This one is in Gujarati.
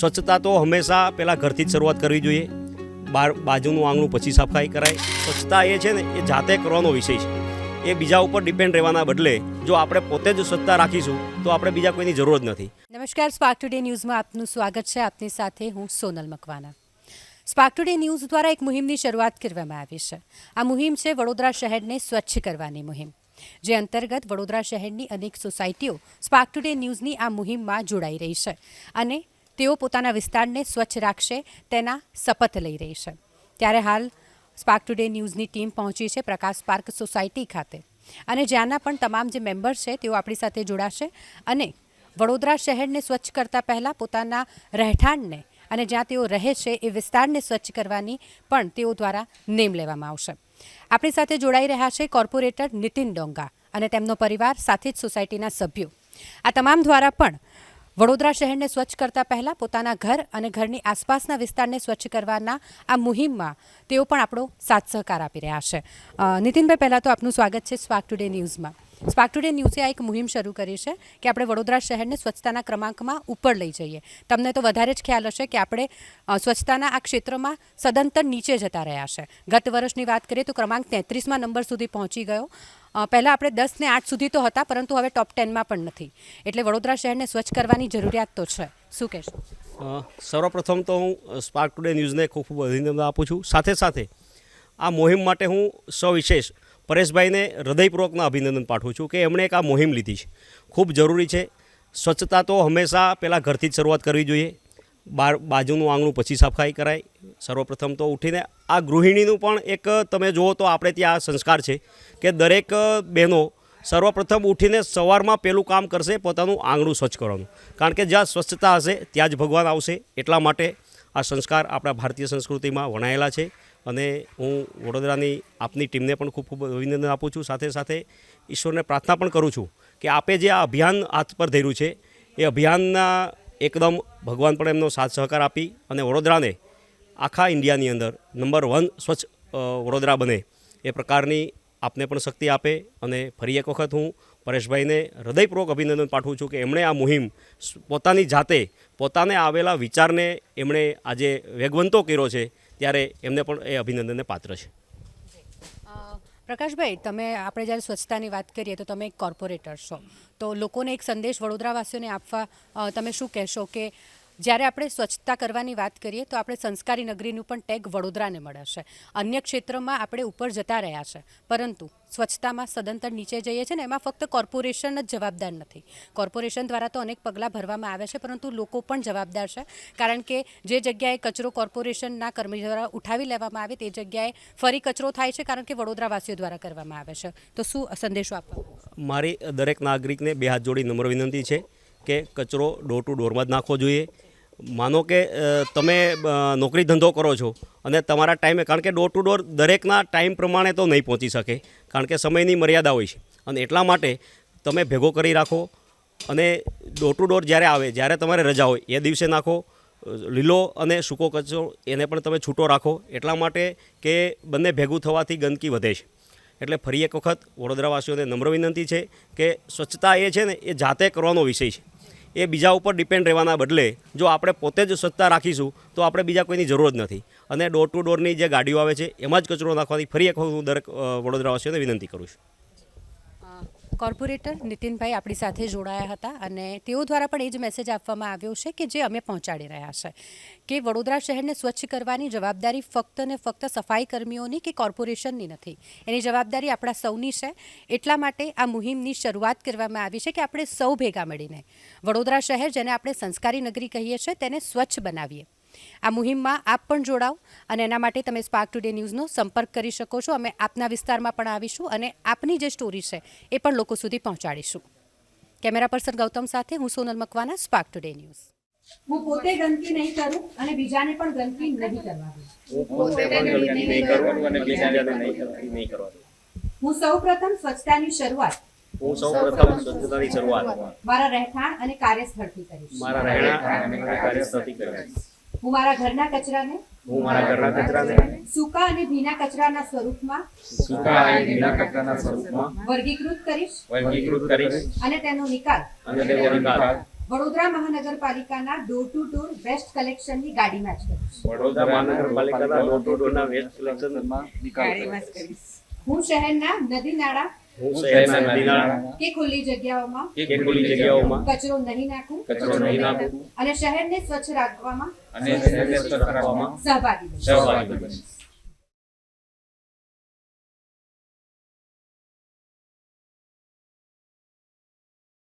સ્વચ્છતા તો હંમેશા પહેલાં ઘરથી જ શરૂઆત કરવી જોઈએ. બાર, બાજુનું આંગણું પછી સફાઈ કરાય. સ્વચ્છતા એ છે ને, એ જાતે કરવાનો વિષય છે. એ બીજા ઉપર ડિપેન્ડ રહેવાના બદલે જો આપણે પોતે જ સ્વચ્છતા રાખીશું, તો આપણે બીજા કોઈની જરૂર જ નથી. નમસ્કાર સ્પાર્ક ટુડે ન્યૂઝમાં આપનું સ્વાગત છે. આપની સાથે હું Sonal Makwana Spark Today News દ્વારા એક મુહિમની શરૂઆત કરવામાં આવી છે. આ મુહિમ છે વડોદરા શહેરને સ્વચ્છ કરવાની મુહિમ. જે અંતર્ગત વડોદરા શહેરની અનેક સોસાયટીઓ સ્પાર્ક ટુડે ન્યૂઝની આ મુહિમમાં જોડાઈ રહી છે. અને તેઓ પોતાના વિસ્તારને સ્વચ્છ રાખશે, તેના શપથ લઈ રહી છે. ત્યારે હાલ સ્પાર્ક ટુડે ન્યૂઝની ટીમ પહોંચી છે પ્રકાશ પાર્ક સોસાયટી ખાતે. અને જ્યાંના પણ તમામ જે મેમ્બર છે, તેઓ આપણી સાથે જોડાશે અને વડોદરા શહેરને સ્વચ્છ કરતા પહેલાં પોતાના રહેઠાણને અને જ્યાં તેઓ રહે છે એ વિસ્તારને સ્વચ્છ કરવાની પણ તેઓ દ્વારા નેમ લેવામાં આવશે. આપણી સાથે જોડાઈ રહ્યા છે કોર્પોરેટર નીતિન ડોંગા અને તેમનો પરિવાર સાથે જ સોસાયટીના સભ્યો. આ તમામ દ્વારા પણ વડોદરા શહેરને સ્વચ્છ કરતા પહેલાં પોતાના ઘર અને ઘરની આસપાસના વિસ્તારને સ્વચ્છ કરવાના આ મુહિમમાં તેઓ પણ આપણો સાથ સહકાર આપી રહ્યા છે. નીતિનભાઈ, પહેલાં તો આપનું સ્વાગત છે સ્વાક ટુડે ન્યૂઝમાં. સ્પાર્ક ટુડે ન્યૂઝે આ એક મુહિમ શરૂ કરી છે કે આપણે વડોદરા શહેરને સ્વચ્છતાના ક્રમાંકમાં ઉપર લઈ જઈએ. તમને તો વધારે જ ખ્યાલ હશે કે આપણે સ્વચ્છતાના આ ક્ષેત્રમાં સદંતર નીચે જતા રહ્યા છે. ગત વર્ષની વાત કરીએ તો ક્રમાંક તેત્રીસમાં નંબર સુધી પહોંચી ગયો. પહેલાં આપણે દસ ને આઠ સુધી તો હતા, પરંતુ હવે ટોપ ટેનમાં પણ નથી. એટલે વડોદરા શહેરને સ્વચ્છ કરવાની જરૂરિયાત તો છે. શું કહેશો? સર્વપ્રથમ તો હું સ્પાર્ક ટુડે ન્યૂઝને ખૂબ ખૂબ અભિનંદન આપું છું. સાથે સાથે આ મુહિમ માટે હું સવિશેષ પરેશભાઈને હૃદયપૂર્વકના અભિનંદન પાઠવું છું કે એમણે એક આ મુહિમ લીધી છે. ખૂબ જરૂરી છે. સ્વચ્છતા તો હંમેશા પહેલાં ઘરથી જ શરૂઆત કરવી જોઈએ. બાર બાજુનું આંગણું પછી સફાઈ કરાય. સર્વપ્રથમ તો ઉઠીને આ ગૃહિણીનું પણ એક, તમે જુઓ તો આપણે ત્યાં સંસ્કાર છે કે દરેક બહેનો સર્વપ્રથમ ઉઠીને સવારમાં પહેલું કામ કરશે, પોતાનું આંગણું સ્વચ્છ કરવાનું. કારણ કે જ્યાં સ્વચ્છતા હશે, ત્યાં જ ભગવાન આવશે. એટલા માટે આ સંસ્કાર આપણા ભારતીય સંસ્કૃતિમાં વણાયેલા છે. અને હું વડોદરાની આપની ટીમને પણ ખૂબ ખૂબ અભિનંદન આપું છું. સાથે સાથે ઈશ્વરને પ્રાર્થના પણ કરું છું કે આપે જે આ અભિયાન હાથ પર ધર્યું છે, એ અભિયાનના એકદમ ભગવાન પણ એમનો સાથ સહકાર આપી અને વડોદરાને આખા ઇન્ડિયાની અંદર નંબર વન સ્વચ્છ વડોદરા બને એ પ્રકારની આપને પણ શક્તિ આપે અને ફરી એક વખત હું પરેશભાઈને હૃદયપૂર્વક અભિનંદન પાઠવું છું કે એમણે આ મુહિમ પોતાની જાતે પોતાને આવેલા વિચારને એમણે આજે વેગવંતો કર્યો છે ત્યારે એમને પણ એ અભિનંદનને પાત્ર છે. પ્રકાશભાઈ, તમે આપણે જ્યારે સ્વચ્છતાની વાત કરીએ તો તમે એક કોર્પોરેટર છો. તો લોકોને એક સંદેશ વડોદરાવાસીઓને આપવા તમે શું કહેશો કે જ્યારે આપણે સ્વચ્છતા કરવાની વાત કરીએ તો આપણે સંસ્કારી નગરીનું પણ ટેગ વડોદરાને મળે છે. અન્ય ક્ષેત્રમાં આપણે ઉપર જતા રહ્યા છે. પરંતુ સ્વચ્છતામાં સદંતર નીચે જઈએ છીએ ને, એમાં ફક્ત કોર્પોરેશન જ જવાબદાર નથી. કોર્પોરેશન દ્વારા તો અનેક પગલાં ભરવામાં આવે છે, પરંતુ લોકો પણ જવાબદાર છે. કારણ કે જે જગ્યાએ કચરો કોર્પોરેશનના કર્મી દ્વારા ઉઠાવી લેવામાં આવે તે જગ્યાએ ફરી કચરો થાય છે, કારણ કે વડોદરાવાસીઓ દ્વારા કરવામાં આવે છે. તો શું સંદેશો આપવા? મારી દરેક નાગરિકને બે હાથ જોડી નમ્ર વિનંતી છે કે કચરો ડોર ટુ ડોરમાં જ નાખવો જોઈએ. માનો કે તમે નોકરી ધંધો કરો છો અને તમારા ટાઈમે, કારણ કે ડોર ટુ ડોર દરેકના ટાઈમ પ્રમાણે તો નહીં પહોંચી શકે, કારણ કે સમયની મર્યાદા હોય છે. અને એટલા માટે તમે ભેગો કરી રાખો અને ડોર ટુ ડોર જ્યારે આવે, જ્યારે તમારે રજા હોય, એ દિવસે નાખો લીલો અને સૂકો કચરો, એને પણ તમે છૂટો રાખો. એટલા માટે કે બંને ભેગું થવાથી ગંદકી વધે છે. એટલે ફરી એક વખત વડોદરાવાસીઓને નમ્ર વિનંતી છે કે સ્વચ્છતા એ છે ને, એ જાતે કરવાનો વિષય છે. એ બીજા ઉપર ડિપેન્ડ રહેવાના બદલે જો આપણે પોતે જ સ્વચ્છતા રાખીશું, તો આપણે બીજા કોઈની જરૂર જ નથી. અને ડોર ટુ ડોરની જે ગાડીઓ આવે છે, એમાં જ કચરો નાખવાથી ફરી એક વખત હું દરેક વડોદરાવાસીઓને વિનંતી કરું છું. કોર્પોરેટર નીતિનભાઈ આપણી સાથે જોડાયા હતા અને તેઓ દ્વારા પણ એ જ મેસેજ આપવામાં આવ્યો છે કે જે અમે પહોંચાડી રહ્યા છે કે વડોદરા શહેરને સ્વચ્છ કરવાની જવાબદારી ફક્ત ને ફક્ત સફાઈ કર્મીઓની કે કોર્પોરેશનની નથી? એની જવાબદારી આપણા સૌની છે. એટલા માટે આ મુહિમની શરૂઆત કરવામાં આવી છે કે આપણે સૌ ભેગા મળીને વડોદરા શહેર જેને આપણે સંસ્કારી નગરી કહીએ છીએ તેને સ્વચ્છ બનાવીએ. આ મુહિમમાં આપ પણ જોડાઓ અને એના માટે તમે સ્પાર્ક ટુડે ન્યૂઝનો સંપર્ક કરી શકો છો. અમે આપના વિસ્તારમાં પણ આવીશું અને આપની જે સ્ટોરી છે એ પણ લોકો સુધી પહોંચાડીશું. કેમેરા પર્સન ગૌતમ સાથે હું Sonal Makwana Spark Today News હું પોતે ગંદકી નહીં કરું અને બીજાને પણ ગંદકી નહીં કરવા હું પોતે પણ ગંદકી નહીં કરવાનું અને બીજાને નહીં કરવાની નહીં કરવાનું. હું સૌપ્રથમ સ્વચ્છતાની શરૂઆત હું સૌ પ્રથમ સ્વચ્છતાની શરૂઆત મારા રહેઠાણ અને કાર્યસ્થળથી કરીશ. મારા રહેઠાણ અને કાર્યસ્થળથી કરીશ. હું મારા ઘરના કચરાને હું મારા ઘરના કચરાને સૂકા અને ભીના કચરાના સ્વરૂપમાં સૂકા અને ભીના કચરાના સ્વરૂપમાં વર્ગીકૃત કરીશ. વર્ગીકૃત કરીશ. અને તેનો નિકાલ. અને તેનો નિકાલ. વડોદરા મહાનગરપાલિકાના ડોર ટુ ડોર વેસ્ટ કલેક્શનની ગાડીમાં જ કરીશ. વડોદરા મહાનગરપાલિકાના ડોર ટુ ડોરના વેસ્ટ કલેક્શન હું શહેરના નદી નાળા હું શહેરના નદીનાળા કે ખુલ્લી જગ્યાઓમાં? કે ખુલ્લી જગ્યાઓમાં. કચરો નહીં નાખું? કચરો નહીં નાખું. અને શહેરને સ્વચ્છ રાખવામાં અને શહેરને સ્વચ્છ રાખવામાં સહભાગી સહભાગી બનીશ.